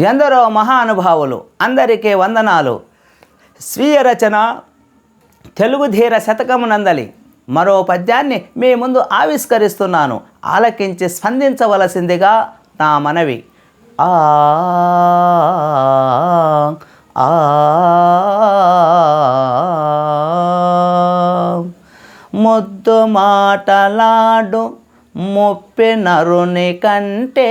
ఎందరో మహానుభావులు అందరికీ వందనాలు. స్వీయ రచన తెలుగు ధీర శతకమునందలి. మరో పద్యాన్ని మీ ముందు ఆవిష్కరిస్తున్నాను. ఆలకించి స్పందించవలసిందిగా నా మనవి. ఆ ఆ, ముద్దు మాటలాడు ముప్పి నరుని కంటే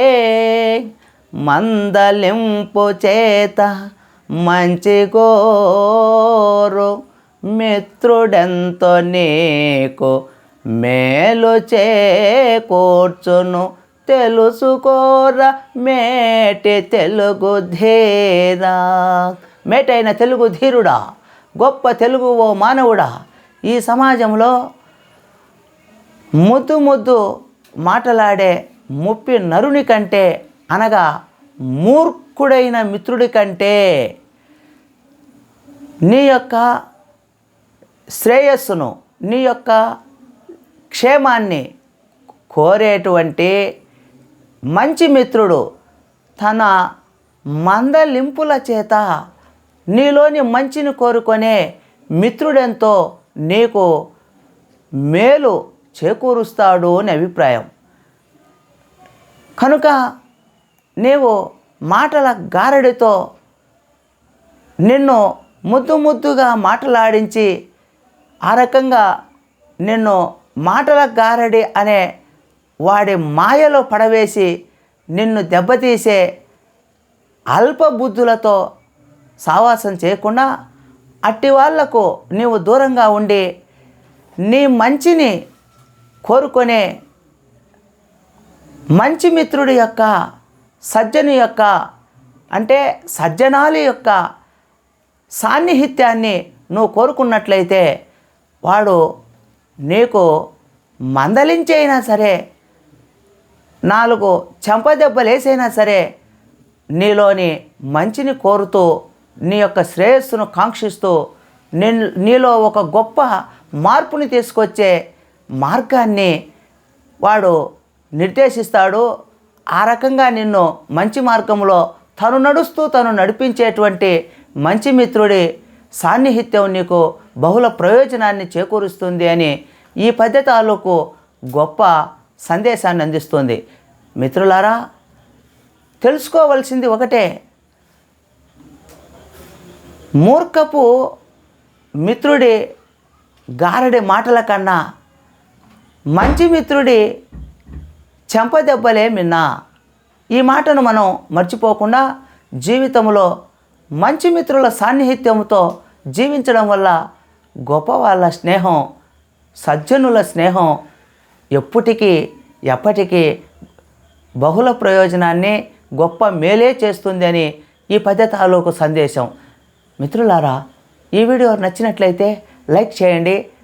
మందలింపు చేత మంచి గోరు మిత్రుడెంతో నీకు మేలు చేకూర్చును తెలుసుకోర మేటి తెలుగు ధీరా. మేటైన తెలుగు ధీరుడా గొప్ప తెలుగు ఓ మానవుడా. ఈ సమాజంలో ముద్దు ముద్దు మాటలాడే ముప్పి నరుని కంటే అనగా మూర్ఖుడైన మిత్రుడి కంటే నీ యొక్క శ్రేయస్సును నీ యొక్క క్షేమాన్ని కోరేటువంటి మంచి మిత్రుడు తన మందలింపుల చేత నీలోని మంచిని కోరుకొనే మిత్రుడెంతో నీకు మేలు చేకూరుస్తాడు అని అభిప్రాయం. కనుక నీవు మాటల గారడితో నిన్ను ముద్దు ముద్దుగా మాటలాడించి ఆ రకంగా నిన్ను మాటల గారడి అనే వాడి మాయలో పడవేసి నిన్ను దెబ్బతీసే అల్ప బుద్ధులతో సావాసం చేయకుండా అట్టి వాళ్ళకు నీవు దూరంగా ఉండి నీ మంచిని కోరుకునే మంచి మిత్రుడి యొక్క సజ్జని యొక్క అంటే సజ్జనాలి యొక్క సాన్నిహిత్యాన్ని నువ్వు కోరుకున్నట్లయితే వాడు నీకు మందలించైనా సరే నాలుగు చెంపదెబ్బలేసైనా సరే నీలోని మంచిని కోరుతూ నీ యొక్క శ్రేయస్సును కాంక్షిస్తూ నిన్ నీలో ఒక గొప్ప మార్పుని తీసుకొచ్చే మార్గాన్ని వాడు నిర్దేశిస్తాడు. ఆ రకంగా నిన్ను మంచి మార్గంలో తను నడుస్తూ తను నడిపించేటువంటి మంచి మిత్రుడి సాన్నిహిత్యం నీకు బహుళ ప్రయోజనాన్ని చేకూరుస్తుంది అని ఈ పద్ధతి తాలూకు గొప్ప సందేశాన్ని అందిస్తుంది. మిత్రులారా తెలుసుకోవలసింది ఒకటే. మూర్ఖపు మిత్రుడి గారడి మాటల కన్నా మంచి మిత్రుడి చెంపదెబ్బలేమిన్నా ఈ మాటను మనం మర్చిపోకుండా జీవితంలో మంచి మిత్రుల సాన్నిహిత్యంతో జీవించడం వల్ల గొప్ప వాళ్ళ స్నేహం సజ్జనుల స్నేహం ఎప్పటికీ ఎప్పటికీ బహుళ ప్రయోజనాన్ని గొప్ప మేలే చేస్తుంది అని ఈ పద్ధతి తాలూకు సందేశం. మిత్రులారా ఈ వీడియో నచ్చినట్లయితే లైక్ చేయండి